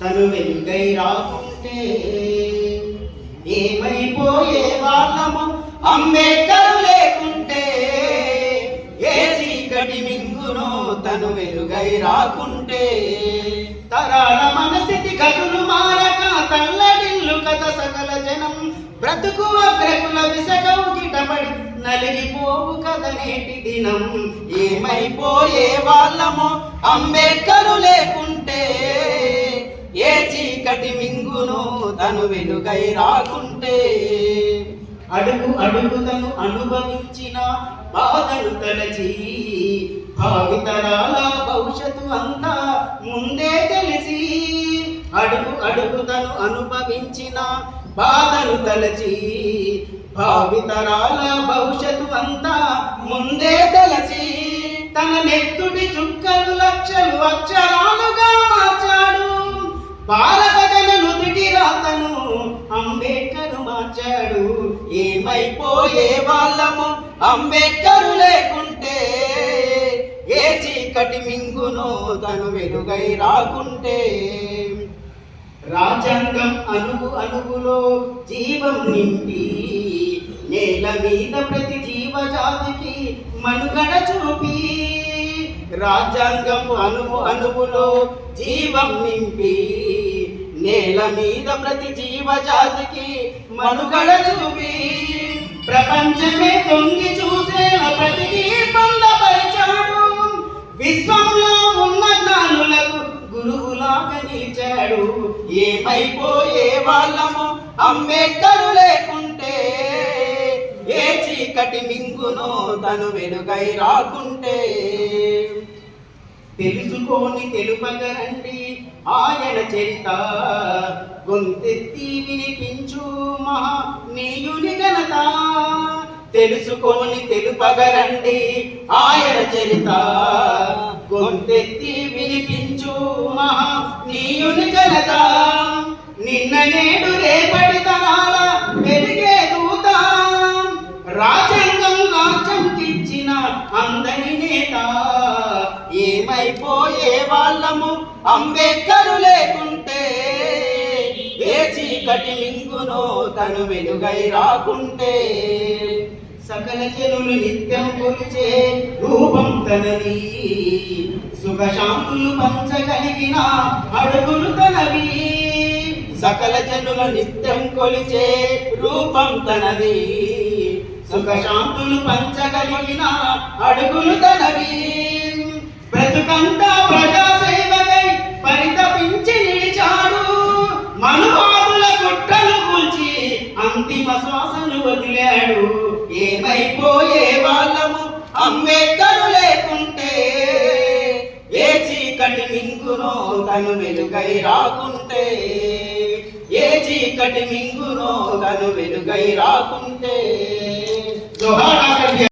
తను వెలుగై రాకుంటే. ఏమైపోయే వాళ్ళము అంబేద్కరు లేకుంటే. ఏ చీకటి మింగునో తను వెలుగై రాకుంటే. తరాల మనస్థితి గతులు మారక తల్లడిల్లు కథ సకల జనం బ్రతుకు అగ్రకుల విసగవు గిటపడి నలిగిపోవు కథ నేటి దినం. ఏమైపోయే వాళ్ళమో అంబేద్కరు లేకుంటే ఏ చీకటి మింగును తను వెలుగై రాకుంటే. అడుగు అడుగుతను అనుభవించిన బాధను తలచి భావితరాల భవిష్యత్తు అంతా ముందే తెలిసి అడుగు అడుగుతను అనుభవించిన బాధను తలచి భావితరాల భవిష్యత్తు అంతా ముందే తలచి తన నెత్తుడి చుక్కలు లక్షలు అక్షరాలుగా మార్చాడు. భారత జన నుదిటి రాతను అంబేద్కర్ మార్చాడు. ఏమైపోయే వాళ్ళము? అంబేద్కర్ లేకుంటే ఏ చీకటి మింగును తను వెలుగై రాకుంటే. రాజ్యాంగం అణువు అణువులో జీవం నింపి నేల మీద ప్రతి జీవజాతికి మనుగడ చూపి రాజ్యాంగం అణువు అణువులో జీవం నింపి నేల మీద ప్రతి జీవజాతికి మనుగడ చూపి ప్రపంచమే తొంగి చూసే ప్రతిదీ పొందపరిచాడు. విశ్వంలో ఉన్న జ్ఞానులకు గురువులాగా నిలిచాడు. ఏమైపోయే వాళ్ళము అంబేద్కరు లేకుంటే ఏ చీకటి మింగునో తను వెలుగై రాకుంటే. తెలుసుకోని తెలుపగరండి ఆయన చరిత. గొంతెత్తి వినిపించు మహా నీయుని ఘనత. తెలుసుకొని తెలుపగరండి ఆయన చరిత. గొంతెత్తి వినిపించు మహా నీయుని ఘనత. నిన్న నేడు రేపటి తరాల పెరిగే దూత. రాజ్యాంగం రాజ్యంకిచ్చిన అందరి అయిపోయే వాళ్ళము అంబేద్కరు లేకుంటే ఏ చీకటి మింగునో తను వెలుగై రాకుంటే. సకల జనులు నిత్యం కొలిచే రూపం తనది. సుఖశాంతులు పంచగలిగిన అడుగులు తనవి. సకల జనులు నిత్యం కొలిచే రూపం తనది. సుఖశాంతులు పంచగలిగిన అడుగులు తనవి. అంతిమ శ్వాసను వదిలాడు. ఏమైపోయే వాళ్ళము? అంబేద్కరు లేకుంటే ఏ చీకటి మింగునో తను వెలుగై రాకుంటే? ఏ చీకటి మింగునో తను వెలుగై రాకుంటే?